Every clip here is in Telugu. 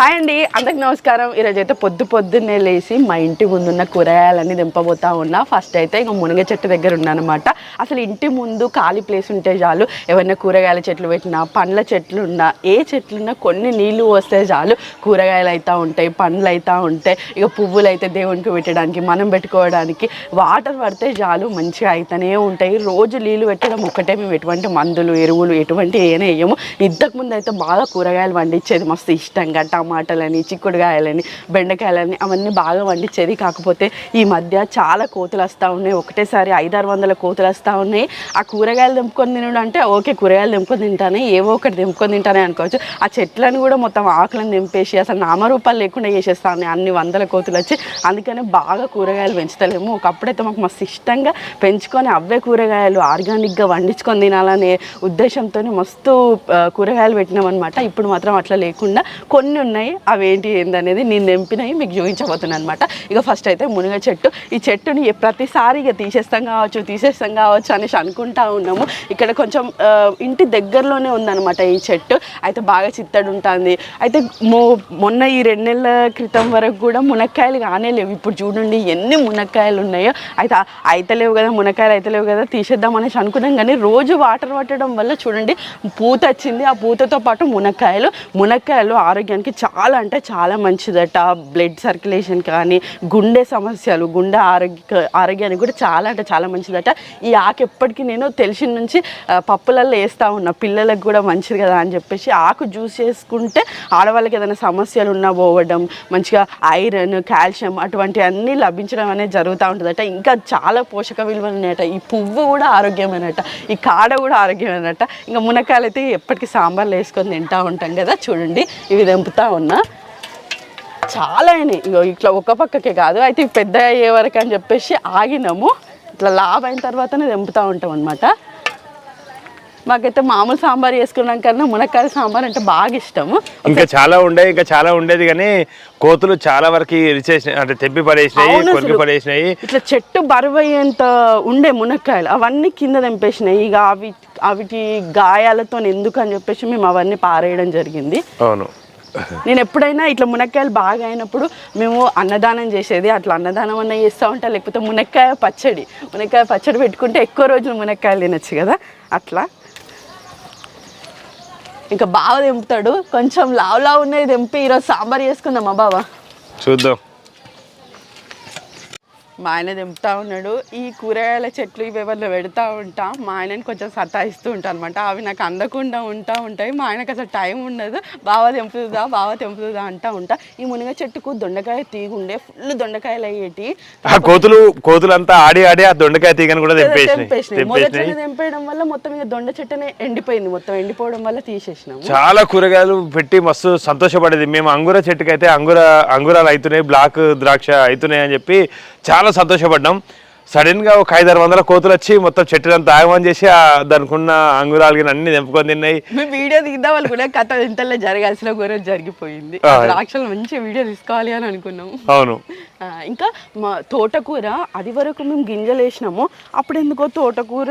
హాయ్ అండి అందరికి నమస్కారం. ఈరోజు అయితే పొద్దు పొద్దున్నే లేచి మా ఇంటి ముందున్న కూరగాయలన్నీ దింపబోతా ఉన్నా. ఫస్ట్ అయితే ఇంకా మునగ చెట్టు దగ్గర ఉన్నానమాట. అసలు ఇంటి ముందు ఖాళీ ప్లేస్ ఉంటే చాలు. ఏమైనా కూరగాయల చెట్లు పెట్టినా పండ్ల చెట్లు ఉన్నా ఏ చెట్లున్నా కొన్ని నీళ్ళు వస్తే చాలు. కూరగాయలు అయితే ఉంటాయి పండ్లు అయితే ఉంటాయి. ఇక పువ్వులు అయితే దేవునికి పెట్టడానికి మనం పెట్టుకోవడానికి వాటర్ పడితే చాలు. మంచిగా అయితేనే ఉంటాయి. రోజు నీళ్ళు పెట్టడం ఒక్కటే మేము ఎటువంటి మందులు ఎరువులు ఎటువంటి ఏనే వేయము. ఇంతకు ముందు అయితే బాగా కూరగాయలు పండించేది మస్తు ఇష్టంగా. టమాటాలని చిక్కుడుకాయలని బెండకాయలని అవన్నీ బాగా వండించేది కాకపోతే ఈ మధ్య చాలా కోతులు వస్తూ ఉన్నాయి. ఒకటేసారి ఐదారు వందల కోతులు వస్తూ ఉన్నాయి. ఆ కూరగాయలు తెంపుకొని తినడం అంటే ఓకే కూరగాయలు తెంపుకొని తింటానే ఏవో ఒకటి తెంపుకొని తింటానే అనుకోవచ్చు. ఆ చెట్లను కూడా మొత్తం ఆకులను తెంపేసి అసలు నామరూపాలు లేకుండా చేసేస్తా ఉన్నాయి. అన్ని వందల కోతులు వచ్చి అందుకనే బాగా కూరగాయలు పెంచుతలేము. ఒకప్పుడైతే మాకు మస్తు ఇష్టంగా పెంచుకొని అవే కూరగాయలు ఆర్గానిక్గా వండించుకొని తినాలనే ఉద్దేశంతో మస్తు కూరగాయలు పెట్టినాం అనమాట ఇప్పుడు మాత్రం అట్లా లేకుండా కొన్ని ఉన్నాయి. అవి ఏంటి ఏందనేది నేను తెంపినవి మీకు చూపించబోతున్నాను అనమాట ఇక ఫస్ట్ అయితే మునగ చెట్టు. ఈ చెట్టుని ప్రతిసారి ఇక తీసేస్తాం కావచ్చు తీసేస్తాం కావచ్చు అనేసి అనుకుంటా ఉన్నాము. ఇక్కడ కొంచెం ఇంటి దగ్గరలోనే ఉందన్నమాట ఈ చెట్టు. అయితే బాగా చిత్తడి ఉంటుంది. అయితే మొ మొన్న ఈ రెండు నెలల క్రితం వరకు కూడా మునక్కాయలు కానే లేవు. ఇప్పుడు చూడండి ఎన్ని మునక్కాయలు ఉన్నాయో. అయితే అయితే లేవు కదా మునక్కాయలు అయితలేవు కదా తీసేద్దాం అనేసి అనుకున్నాం కానీ రోజు వాటర్ పట్టడం వల్ల చూడండి పూత వచ్చింది. ఆ పూతతో పాటు మునక్కాయలు. మునక్కాయలు ఆరోగ్యానికి చాలా చాలా అంటే చాలా మంచిదట. బ్లడ్ సర్క్యులేషన్ కానీ గుండె సమస్యలు గుండె ఆరోగ్య ఆరోగ్యానికి కూడా చాలా అంటే చాలా మంచిదట. ఈ ఆకు ఎప్పటికీ నేను తెలిసిన నుంచి పప్పులలో వేస్తూ ఉన్నా. పిల్లలకు కూడా మంచిది కదా అని చెప్పేసి ఆకు జ్యూస్ చేసుకుంటే ఆడవాళ్ళకి ఏదైనా సమస్యలు ఉన్నా పోవడం మంచిగా ఐరన్ కాల్షియం అటువంటి అన్నీ లభించడం అనేది జరుగుతూ ఉంటుందట. ఇంకా చాలా పోషక విలువలు ఉన్నాయట. ఈ పువ్వు కూడా ఆరోగ్యమైనట. ఈ కాడ కూడా ఆరోగ్యమైనట. ఇంకా మునక్కాయలు అయితే ఎప్పటికీ సాంబార్లు వేసుకొని తింటూ ఉంటాం కదా. చూడండి ఇవి తెంపుతా ఉన్నా. చాలా అయినాయి. ఇగో ఇట్లా ఒక పక్కకే కాదు అయితే పెద్ద అయ్యే వరకు అని చెప్పేసి ఆగినాము. ఇట్లా లాభ అయిన తర్వాతనే తెంపుతూ ఉంటాం అనమాట మాకైతే మామూలు సాంబార్ చేసుకున్నాం కన్నా మునక్కాయ సాంబార్ అంటే బాగా ఇష్టము. ఇంకా చాలా ఉండే ఇంకా చాలా ఉండేది కానీ కోతులు చాలా వరకు రిచేసినాయి అంటే తెప్పి పడేసినాయి కొరికి. పడేసినాయి. ఇట్లా చెట్టు బరువు అయ్యేంత ఉండే మునక్కాయలు అవన్నీ కింద తెంపేసినాయి. ఇక అవి అవిటి గాయాలతో ఎందుకు అని చెప్పేసి మేము అవన్నీ పారేయడం జరిగింది. అవును. నేను ఎప్పుడైనా ఇట్లా మునక్కాయలు బాగా అయినప్పుడు మేము అన్నదానం చేసేది అట్లా అన్నదానం అన్న చేస్తూ ఉంటా. లేకపోతే మునక్కాయ పచ్చడి మునక్కాయ పచ్చడి పెట్టుకుంటే ఎక్కువ రోజులు మునక్కాయలు తినొచ్చు కదా? అట్లా. ఇంకా బాగా తెంపుతాడు. కొంచెం లావు లావు ఉన్నది తెంపి ఈరోజు సాంబార్ చేసుకుందామా బావా? చూద్దాం. మా ఆయన తెంపుతా ఉన్నాడు. ఈ కూరగాయల చెట్లు ఇవి ఎవరిలో పెడతా ఉంటా? మా ఆయనని కొంచెం సతాయిస్తూ ఉంటా అనమాట అవి నాకు అందకుండా ఉంటా ఉంటాయి. మా ఆయనకు అసలు టైం ఉండదు. బాగా తెంపుతుందా బాగా తెంపుతుందా అంటా ఉంటా. ఈ మునగ చెట్టుకు దొండకాయ తీగుండే ఫుల్ దొండకాయలు అయ్యేటి. ఆ కోతులు కోతులంతా ఆడి ఆడి ఆ దొండకాయ తీగని కూడా తెంపేసినాయి. తెంపేయడం వల్ల మొత్తం ఇక దొండ చెట్టునే ఎండిపోయింది. మొత్తం ఎండిపోవడం వల్ల తీసేసినాము. చాలా కూరగాయలు పెట్టి మస్తు సంతోషపడేది. మేము అంగుర చెట్టుకైతే అంగుర అంగురాలు అవుతున్నాయి బ్లాక్ ద్రాక్ష అవుతున్నాయి అని చెప్పి చాలా సంతోషపడ్డాం. సడన్గా ఒక ఐదారు వందల కోతులు వచ్చి మొత్తం చెట్టునంతా ఆగమని చేసి ఆ దానికి ఉన్న అంగురాలు అన్ని తెంపుకొని తిన్నాయి. మేము వీడియో తీద్దాం అనుకున్నా కథ ఇంతలో జరగాల్సిన కూర జరిగిపోయింది. ఆ. ద్రాక్షలు మంచి వీడియో తీసుకోవాలి అని అనుకున్నాం. అవును. ఇంకా మా తోటకూర అది వరకు మేము గింజలు వేసినాము. అప్పుడు ఎందుకో తోటకూర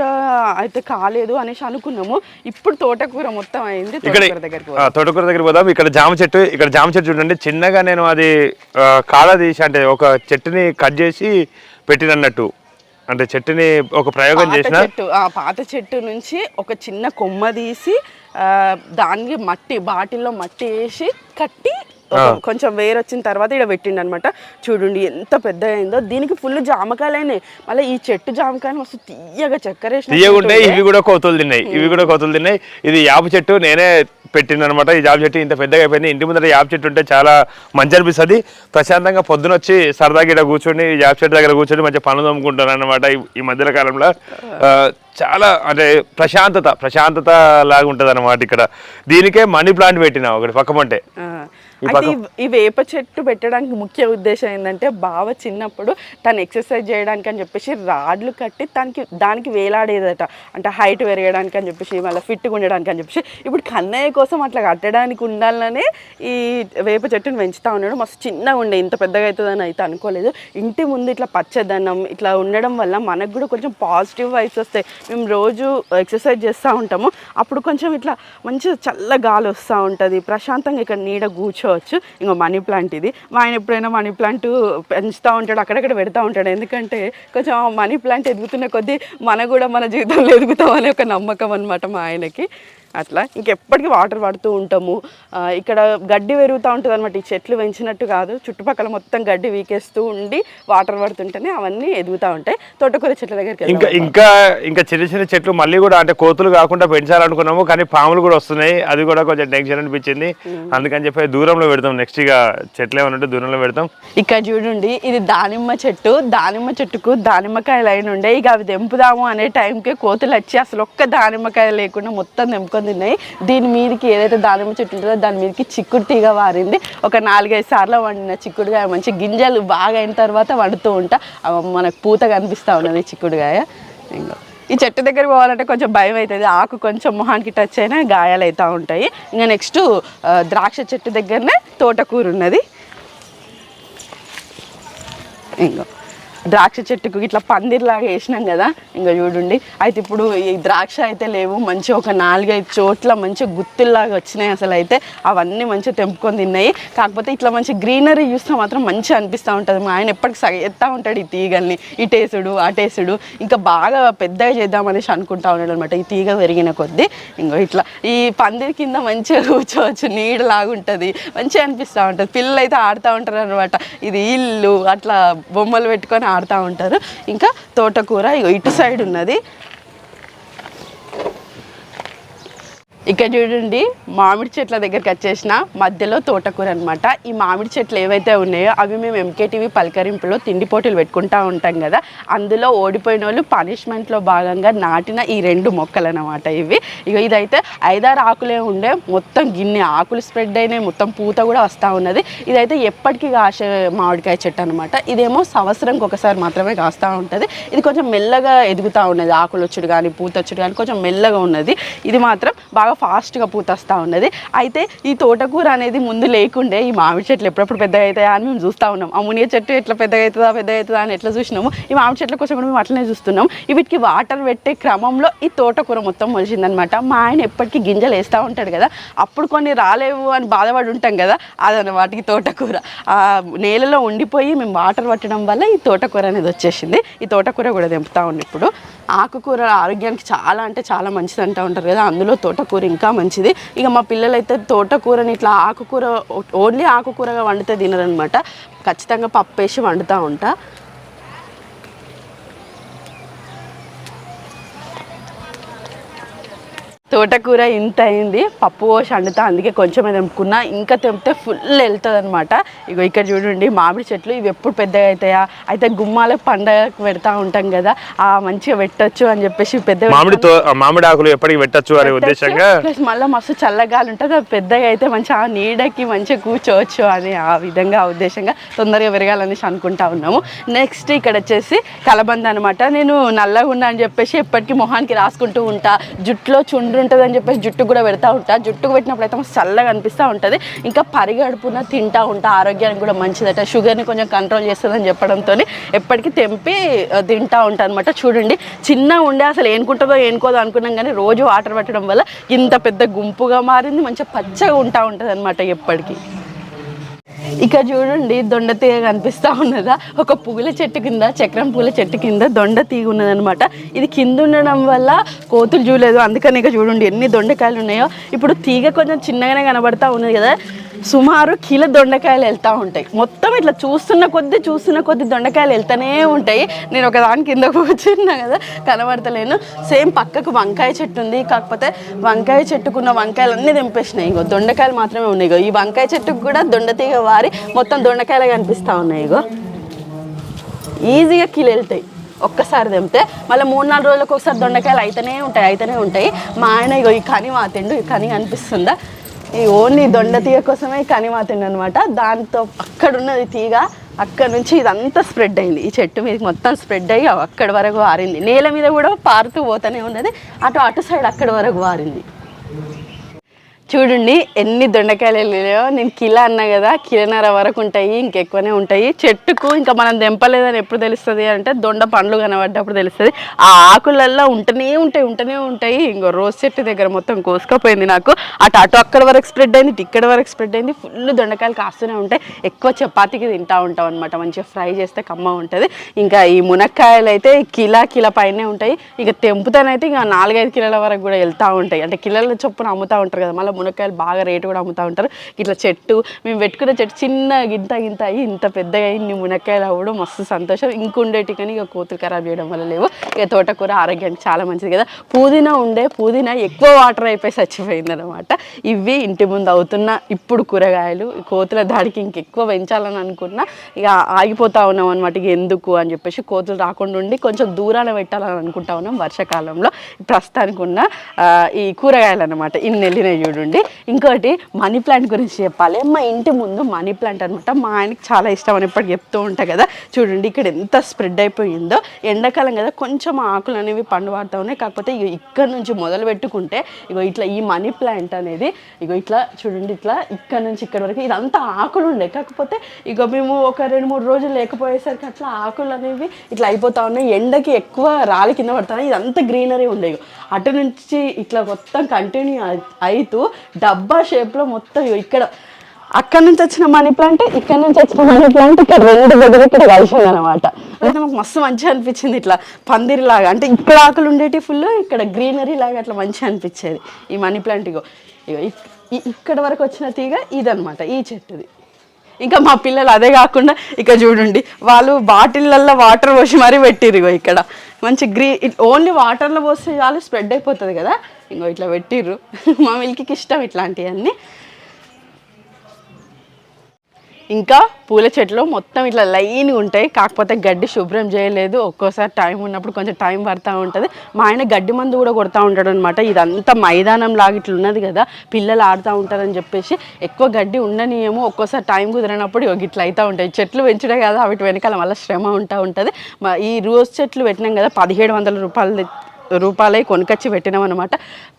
అయితే కాలేదు అనేసి అనుకున్నాము. ఇప్పుడు తోటకూర మొత్తం అయింది ఇక్కడ తోటకూర దగ్గరికి తోటకూర దగ్గర పోదాం. ఇక్కడ జామ చెట్టు ఇక్కడ జామ చెట్టు చూడండి చిన్నగా నేను అది కాడ తీసి అంటే ఒక చెట్టుని కట్ చేసి పెట్టినన్నట్టు. అంటే చెట్టుని ఒక ప్రయోగం చేసిన? చెట్టు ఆ పాత చెట్టు నుంచి ఒక చిన్న కొమ్మ తీసి దానికి మట్టి బాటిల్లో మట్టి వేసి కట్టి కొంచెం వేరు వచ్చిన తర్వాత ఇక్కడ పెట్టిండు అనమాట చూడండి ఎంత పెద్ద అయిందో దీనికి ఫుల్ జామకాయలు అయినాయి మళ్ళీ ఈ చెట్టు జామకాయలు మస్తు తీయగా చక్కెర వేసినట్టు తీయగుంటే ఉంటుండే. ఇవి కూడా కోతులు తిన్నాయి. ఇవి కూడా కోతులు తిన్నాయి. ఇది యాప చెట్టు నేనే పెట్టింది అనమాట ఈ జామ చెట్టు ఇంత పెద్దగా అయిపోయింది. ఇంటి ముందర యాప చెట్టు ఉంటే చాలా మంచి అనిపిస్తుంది. ప్రశాంతంగా పొద్దున వచ్చి సరదాగా ఇక్కడ కూర్చొని ఈ యాప చెట్టు దగ్గర కూర్చొని మంచిగా పనులు తోముకుంటాను అనమాట ఈ మధ్యలో కాలంలో. చాలా అంటే ప్రశాంతత ప్రశాంతత లాగా ఉంటుంది అనమాట ఇక్కడ. దీనికే మనీ ప్లాంట్ పెట్టిన ఒకటి పక్కమంటే అయితే ఈ- వేప చెట్టు పెట్టడానికి ముఖ్య ఉద్దేశం ఏంటంటే బావ చిన్నప్పుడు తను ఎక్సర్సైజ్ చేయడానికి అని చెప్పేసి రాడ్లు కట్టి దానికి దానికి వేలాడేదట. అంటే హైట్ పెరగడానికి అని చెప్పేసి మళ్ళీ ఫిట్గా ఉండడానికి అని చెప్పేసి. ఇప్పుడు కన్నయ్య కోసం అట్లా కట్టడానికి ఉండాలనే ఈ వేప చెట్టుని పెంచుతా ఉన్నాడు. మస్తు చిన్నగా ఉండే ఇంత పెద్దగా అవుతుందని అయితే అనుకోలేదు. ఇంటి ముందు ఇట్లా పచ్చదనం ఇట్లా ఉండడం వల్ల మనకు కూడా కొంచెం పాజిటివ్ వైబ్స్ వస్తాయి. మేము రోజు ఎక్సర్సైజ్ చేస్తూ ఉంటాము. అప్పుడు కొంచెం ఇట్లా మంచి చల్ల గాలి వస్తూ ఉంటుంది. ప్రశాంతంగా ఇక్కడ నీడ కూర్చోవచ్చు ఇంకో మనీ ప్లాంట్ ఇది. మా ఆయన ఎప్పుడైనా మనీ ప్లాంట్ పెంచుతూ ఉంటాడు అక్కడక్కడ పెడతా ఉంటాడు. ఎందుకంటే కొంచెం మనీ ప్లాంట్ ఎదుగుతున్న కొద్దీ మన కూడా మన జీవితంలో ఎదుగుతాం అనే ఒక నమ్మకం అనమాట మా ఆయనకి. అట్లా ఇంకెప్పటికీ వాటర్ పడుతూ ఉంటాము. ఇక్కడ గడ్డి పెరుగుతూ ఉంటుంది అనమాట ఈ చెట్లు పెంచినట్టు కాదు. చుట్టుపక్కల మొత్తం గడ్డి వీకేస్తూ ఉండి వాటర్ పడుతుంటేనే అవన్నీ ఎదుగుతూ ఉంటాయి. తోటకూర చెట్ల దగ్గరికి ఇంకా ఇంకా ఇంకా చిన్న చిన్న చెట్లు మళ్ళీ కూడా అంటే కోతులు కాకుండా పెంచాలనుకున్నాము. కానీ పాములు కూడా వస్తున్నాయి. అది కూడా కొంచెం టెన్షన్ అనిపించింది. అందుకని చెప్పి దూరంలో పెడతాం. నెక్స్ట్ ఇక చెట్లు ఏమైనా ఉంటే దూరంలో పెడతాం. ఇక్కడ చూడండి ఇది దానిమ్మ చెట్టు. దానిమ్మ చెట్టుకు దానిమ్మకాయలు అయిన ఉండే. ఇక అవి తెంపుదాము అనే టైంకి కోతులు వచ్చి అసలు ఒక్క దానిమ్మకాయ లేకుండా మొత్తం తెంపుకొని తిన్నాయి దీని మీదకి ఏదైతే దానిమ్మ చెట్టు ఉంటుందో దాని మీదకి చిక్కుడు తీగ వారింది. ఒక నాలుగైదు సార్లు వండిన చిక్కుడుగాయ మంచి గింజలు బాగా అయిన తర్వాత వండుతూ ఉంటా. మనకు పూత కనిపిస్తూ ఉన్నది చిక్కుడుగాయ. ఇంకా ఈ చెట్టు దగ్గర పోవాలంటే కొంచెం భయం అవుతుంది. ఆకు కొంచెం మొహానికి టచ్ అయినా గాయాలు అవుతూ ఉంటాయి. ఇంకా నెక్స్ట్ ద్రాక్ష చెట్టు దగ్గరనే తోటకూర ఉన్నది. ఇంకో ద్రాక్ష చెట్టుకు ఇట్లా పందిర్లాగా వేసినాం కదా ఇంకా చూడండి. అయితే ఇప్పుడు ఈ ద్రాక్ష అయితే లేవు మంచి ఒక నాలుగైదు చోట్ల మంచి గుత్తుల్లాగా వచ్చినాయి అసలు అయితే. అవన్నీ మంచిగా తెంపుకొని తిన్నాయి. కాకపోతే ఇట్లా మంచి గ్రీనరీ చూస్తే మాత్రం మంచిగా అనిపిస్తూ ఉంటుంది. మా ఆయన ఎప్పటికి సగెత్తా ఉంటాడు ఈ తీగల్ని. ఇటేసుడు అటేసుడు ఇంకా బాగా పెద్దగా చేద్దామనేసి అనుకుంటా ఉన్నాడు అనమాట ఈ తీగ పెరిగిన కొద్దీ ఇంకో ఇట్లా ఈ పందిరి కింద మంచిగా కూర్చోవచ్చు నీడలాగా ఉంటుంది. మంచిగా అనిపిస్తూ ఉంటుంది. పిల్లలు అయితే ఆడుతూ ఉంటారు అనమాట ఇది ఇల్లు అట్లా బొమ్మలు పెట్టుకొని ఆడుతూ ఉంటారు. ఇంకా తోటకూర ఇగో ఇటు సైడ్ ఉన్నది. ఇక్కడ చూడండి మామిడి చెట్ల దగ్గరికి వచ్చేసిన మధ్యలో తోటకూర అనమాట ఈ మామిడి చెట్లు ఏవైతే ఉన్నాయో అవి మేము ఎంకేటీవీ పలకరింపులో తిండి పోటీలు పెట్టుకుంటా ఉంటాం కదా. అందులో ఓడిపోయిన వాళ్ళు పనిష్మెంట్లో భాగంగా నాటిన ఈ రెండు మొక్కలు అనమాట ఇవి. ఇక ఇదైతే ఐదారు ఆకులే ఉండే మొత్తం గిన్నె ఆకులు స్ప్రెడ్ అయినాయి మొత్తం పూత కూడా వస్తూ ఉన్నది. ఇదైతే ఎప్పటికీ కాసే మామిడికాయ చెట్టు అనమాట ఇదేమో సంవత్సరంకి ఒకసారి మాత్రమే కాస్తూ ఉంటుంది. ఇది కొంచెం మెల్లగా ఎదుగుతూ ఉన్నది. ఆకులు వచ్చుడు కానీ పూత వచ్చుడు కానీ కొంచెం మెల్లగా ఉన్నది. ఇది మాత్రం బాగా ఫాస్ట్గా పూత వస్తూ ఉన్నది. అయితే ఈ తోటకూర అనేది ముందు లేకుండే ఈ మామిడి చెట్లు ఎప్పుడప్పుడు పెద్దగా అవుతాయా అని మేము చూస్తూ ఉన్నాం. ఆ మునియ చెట్టు ఎట్లా పెద్దగా అవుతుందా పెద్దగా అవుతుందా అని ఎట్లా చూసినాము ఈ మామిడి చెట్ల కోసం కూడా మేము అట్లనే చూస్తున్నాం. వీటికి వాటర్ పెట్టే క్రమంలో ఈ తోటకూర మొత్తం మొలిచిందనమాట. మా ఆయన ఎప్పటికీ గింజలు వేస్తూ ఉంటాడు కదా అప్పుడు కొన్ని రాలేవు అని బాధపడి ఉంటాం కదా అదన వాటికి తోటకూర. ఆ నేలలో ఉండిపోయి మేము వాటర్ పట్టడం వల్ల ఈ తోటకూర అనేది వచ్చేసింది. ఈ తోటకూర కూడా తెంపుతా ఉంది ఇప్పుడు. ఆకుకూర ఆరోగ్యానికి చాలా అంటే చాలా మంచిది అంటూ ఉంటారు కదా అందులో తోటకూర ఇంకా మంచిది. ఇక మా పిల్లలైతే తోటకూరని ఇట్లా ఆకుకూర ఓన్లీ ఆకుకూరగా వండితే తినరనమాట. ఖచ్చితంగా పప్పు వేసి వండుతూ ఉంటా. తోటకూర ఇంత అయింది పప్పు పోసి వండుతా అందుకే కొంచెమే తెంపుకున్నా. ఇంకా తెంపితే ఫుల్ వెళ్తుంది అనమాట ఇగో ఇక్కడ చూడండి మామిడి చెట్లు ఇవి ఎప్పుడు పెద్దగా అవుతాయా అయితే గుమ్మాలకు పండగకు పెడతా ఉంటాం కదా ఆ మంచిగా పెట్టొచ్చు అని చెప్పేసి పెద్ద మామిడి మామిడి ఆకులు ఎప్పటికి పెట్టచ్చు అనే ఉద్దేశంగా? ప్లస్ మళ్ళీ మస్తు చల్లగాలి ఉంటుంది అది పెద్దగా అయితే మంచిగా ఆ నీడకి మంచిగా కూర్చోవచ్చు అని ఆ విధంగా ఆ ఉద్దేశంగా తొందరగా పెరగాలనేసి అనుకుంటా ఉన్నాము. నెక్స్ట్ ఇక్కడ వచ్చేసి కలబంద అనమాట నేను నల్లగా ఉన్నా అని చెప్పేసి ఎప్పటికీ మొహానికి రాసుకుంటూ ఉంటా. జుట్టులో చుండ్రు ఉంటుంది అని చెప్పేసి జుట్టు కూడా పెడతా ఉంటా. జుట్టుకు పెట్టినప్పుడు అయితే చల్లగా అనిపిస్తూ ఉంటుంది. ఇంకా పరిగడుపున తింటా ఉంటా. ఆరోగ్యానికి కూడా మంచిదట. షుగర్ని కొంచెం కంట్రోల్ చేస్తుందని చెప్పడంతో ఎప్పటికీ తెంపి తింటూ తింటా ఉంటా అనమాట చూడండి చిన్న ఉండే అసలు ఏనుకుంటుందో ఏనుకోదో అనుకున్నాం కానీ రోజు వాటర్ పెట్టడం వల్ల ఇంత పెద్ద గుంపుగా మారింది. మంచిగా పచ్చగా ఉంటా ఉంటుంది అనమాట ఎప్పటికీ. ఇక్కడ చూడండి దొండ తీగ కనిపిస్తా ఉన్నదా? ఒక పువ్వుల చెట్టు కింద చక్రం పూల చెట్టు కింద దొండ తీగ ఉన్నదనమాట ఇది కింద ఉండడం వల్ల కోతులు చూడలేదు. అందుకని ఇక చూడండి ఎన్ని దొండకాయలు ఉన్నాయో. ఇప్పుడు తీగ కొంచెం చిన్నగానే కనబడతా ఉన్నది కదా. సుమారు కిలో దొండకాయలు వెళ్తూ ఉంటాయి. మొత్తం ఇట్లా చూస్తున్న కొద్దీ చూస్తున్న కొద్దీ దొండకాయలు వెళ్తూనే ఉంటాయి. నేను ఒక దాని కింద కూర్చున్నా కదా కనబడతలేను. సేమ్ పక్కకు వంకాయ చెట్టు ఉంది. కాకపోతే వంకాయ చెట్టుకున్న వంకాయలు అన్నీ తెంపేసినాయి. ఇగో దొండకాయలు మాత్రమే ఉన్నాయి. ఇగో ఈ వంకాయ చెట్టుకు కూడా దొండతీగ వారి మొత్తం దొండకాయలు కనిపిస్తూ ఉన్నాయి. ఇగో ఈజీగా కిలో వెళ్తాయి. ఒక్కసారి తెంపితే మళ్ళీ మూడు నాలుగు రోజులకు ఒకసారి దొండకాయలు అయితేనే ఉంటాయి అయితేనే ఉంటాయి. మా ఆయన ఇగో ఈ కని మాతిండు ఈ కని అనిపిస్తుందా ఈ ఓన్లీ దొండ తీగ కోసమే ఈ అనమాట దాంతో అక్కడ ఉన్నది తీగ అక్కడ నుంచి ఇదంతా స్ప్రెడ్ అయింది. ఈ చెట్టు మీద మొత్తం స్ప్రెడ్ అయ్యి అక్కడి వరకు వారింది. నేల మీద కూడా పారుతూ పోతూనే ఉన్నది. అటు అటు సైడ్ అక్కడి వరకు వారింది. చూడండి ఎన్ని దొండకాయలు వెళ్ళాయో నేను కిలో అన్నా కదా కిలోన్నర వరకు ఉంటాయి ఇంకెక్కువనే ఉంటాయి. చెట్టుకు ఇంకా మనం దెంపలేదని ఎప్పుడు తెలుస్తుంది అంటే దొండ పండ్లు కనబడ్డప్పుడు తెలుస్తుంది. ఆ ఆకులల్లో ఉంటూనే ఉంటాయి ఉంటూనే ఉంటాయి. ఇంకో రోజు చెట్టు దగ్గర మొత్తం కోసుకపోయింది నాకు. అటు అటు అక్కడ వరకు స్ప్రెడ్ అయింది ఇక్కడ వరకు స్ప్రెడ్ అయింది. ఫుల్ దొండకాయలు కాస్తూనే ఉంటాయి. ఎక్కువ చపాతీకి తింటూ ఉంటాం అనమాట మంచిగా ఫ్రై చేస్తే కమ్మ ఉంటుంది. ఇంకా ఈ మునక్కాయలు అయితే కిలా కిలో పైనే ఉంటాయి. ఇక తెంపుతానైతే ఇంకా నాలుగైదు కిలోల వరకు కూడా వెళ్తూ ఉంటాయి. అంటే కిలోల చొప్పున అమ్ముతూ ఉంటారు కదా మళ్ళీ మునక్కాయలు బాగా రేటు కూడా అమ్ముతూ ఉంటారు. ఇట్లా చెట్టు మేము పెట్టుకున్న చెట్టు చిన్న గింత గింత అయ్యి ఇంత పెద్దగా అయ్యి ఇన్ని మునక్కాయలు అవ్వడం మస్తు సంతోషం. ఇంకుండేటి కానీ ఇక కోతులు ఖరాబ్ చేయడం వల్ల లేవు. ఇక తోటకూర ఆరోగ్యానికి చాలా మంచిది కదా. పుదీనా ఉండే పుదీనా ఎక్కువ వాటర్ అయిపోయి చచ్చిపోయింది అనమాట ఇవి ఇంటి ముందు అవుతున్న ఇప్పుడు కూరగాయలు కోతుల దాడికి ఇంకెక్కువ పెంచాలని అనుకున్నా ఇక ఆగిపోతా ఉన్నాం అనమాట ఇక ఎందుకు అని చెప్పేసి కోతులు రాకుండా ఉండి కొంచెం దూరాన పెట్టాలని అనుకుంటా ఉన్నాం వర్షాకాలంలో. ప్రస్తుతానికి ఉన్న ఈ కూరగాయలు అనమాట ఇన్ని వెళ్ళినాయి చూడండి ఇంకోటి మనీ ప్లాంట్ గురించి చెప్పాలి. మా ఇంటి ముందు మనీ ప్లాంట్ అనమాట మా ఆయనకి చాలా ఇష్టం అని ఎప్పటికి చెప్తూ ఉంటా కదా. చూడండి ఇక్కడ ఎంత స్ప్రెడ్ అయిపోయిందో. ఎండాకాలం కదా కొంచెం ఆకులు అనేవి పండు వాడుతూ ఉన్నాయి. కాకపోతే ఇగో ఇక్కడ నుంచి మొదలు పెట్టుకుంటే ఇగో ఇట్లా ఈ మనీ ప్లాంట్ అనేది ఇగో ఇట్లా చూడండి ఇట్లా ఇక్కడ నుంచి ఇక్కడ వరకు ఇదంతా ఆకులు ఉండే. కాకపోతే ఇగో మేము ఒక రెండు మూడు రోజులు లేకపోయేసరికి అట్లా ఆకులు అనేవి ఇట్లా అయిపోతా ఉన్నాయి. ఎండకి ఎక్కువ రాలి కింద పడుతున్నాయి ఇదంతా గ్రీనరీ ఉండే ఇగో. అటు నుంచి ఇట్లా మొత్తం కంటిన్యూ అవుతూ డబ్బా షేప్లో మొత్తం ఇగో ఇక్కడ అక్కడ నుంచి వచ్చిన మనీ ప్లాంట్ ఇక్కడ నుంచి వచ్చిన మనీ ప్లాంట్ ఇక్కడ రెండు దగ్గర ఇక్కడ కలిసింది అనమాట అయితే మాకు మస్తు మంచిగా అనిపించింది ఇట్లా పందిరి లాగా. అంటే ఇక్కడ ఆకులు ఉండేటి ఫుల్ ఇక్కడ గ్రీనరీ లాగా అట్లా మంచిగా అనిపించేది ఈ మనీ ప్లాంట్ ఇగో ఇగో ఇక్కడ వరకు వచ్చిన తీగ ఇదనమాట ఈ చెట్టుది. ఇంకా మా పిల్లలు అదే కాకుండా ఇక చూడండి వాళ్ళు బాటిళ్ళల్లో వాటర్ పోసి మరీ పెట్టిరు ఇక్కడ. మంచి గ్రీ ఓన్లీ వాటర్లో పోస్తే చాలు స్ప్రెడ్ అయిపోతుంది కదా. ఇంకో ఇట్లా పెట్టిర్రు. మా మిల్కి ఇష్టం ఇట్లాంటివన్నీ. ఇంకా పూల చెట్లు మొత్తం ఇట్లా లైన్గా ఉంటాయి. కాకపోతే గడ్డి శుభ్రం చేయలేదు. ఒక్కోసారి టైం ఉన్నప్పుడు కొంచెం టైం పడతా ఉంటుంది. మా ఆయన గడ్డి మందు కూడా కొడతా ఉంటాడు అనమాట ఇదంతా మైదానం లాగా ఇట్లా ఉన్నది కదా పిల్లలు ఆడుతూ ఉంటారని చెప్పేసి ఎక్కువ గడ్డి ఉండనియేమో. ఒక్కోసారి టైం కుదిరినప్పుడు ఇట్లా అవుతూ ఉంటాయి. చెట్లు పెంచడే కదా వాటి వెనకాల మళ్ళీ శ్రమ ఉంటా ఉంటుంది. ఈ రోజ్ చెట్లు పెట్టినాం కదా పదిహేడు వందల రూపాయలు రూపాయలై కొనుకొచ్చి పెట్టినాం అనమాట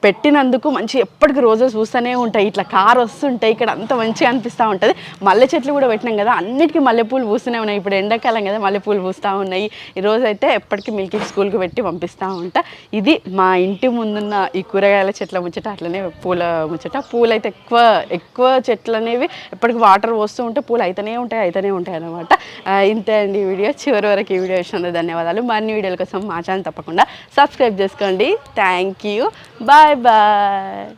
పెట్టినందుకు మంచి ఎప్పటికి రోజు చూస్తూనే ఉంటాయి. ఇట్లా కార్ వస్తుంటాయి ఇక్కడ అంత మంచిగా అనిపిస్తూ ఉంటుంది. మల్లె చెట్లు కూడా పెట్టినాం కదా అన్నిటికీ మల్లెపూలు పూస్తూనే ఉన్నాయి. ఇప్పుడు ఎండాకాలం కదా మల్లెపూలు పూస్తూ ఉన్నాయి. ఈ అయితే ఎప్పటికీ మిల్కీ స్కూల్కి పెట్టి పంపిస్తూ ఉంటా. ఇది మా ఇంటి ముందున్న ఈ కూరగాయల చెట్ల ముచ్చట అట్లనే పూల ముచ్చట. పూలు అయితే ఎక్కువ ఎక్కువ చెట్లు అనేవి ఎప్పటికి వాటర్ పోస్తూ ఉంటే పూలు అయితేనే ఉంటాయి అయితేనే ఉంటాయి అనమాట ఇంతే అండి ఈ వీడియో. చివరి వరకు ఈ వీడియో వచ్చినందుకు ధన్యవాదాలు. మరిన్ని వీడియోల కోసం మా ఛానల్ తప్పకుండా సబ్స్క్రైబ్ చేసుకోండి. Thank you bye bye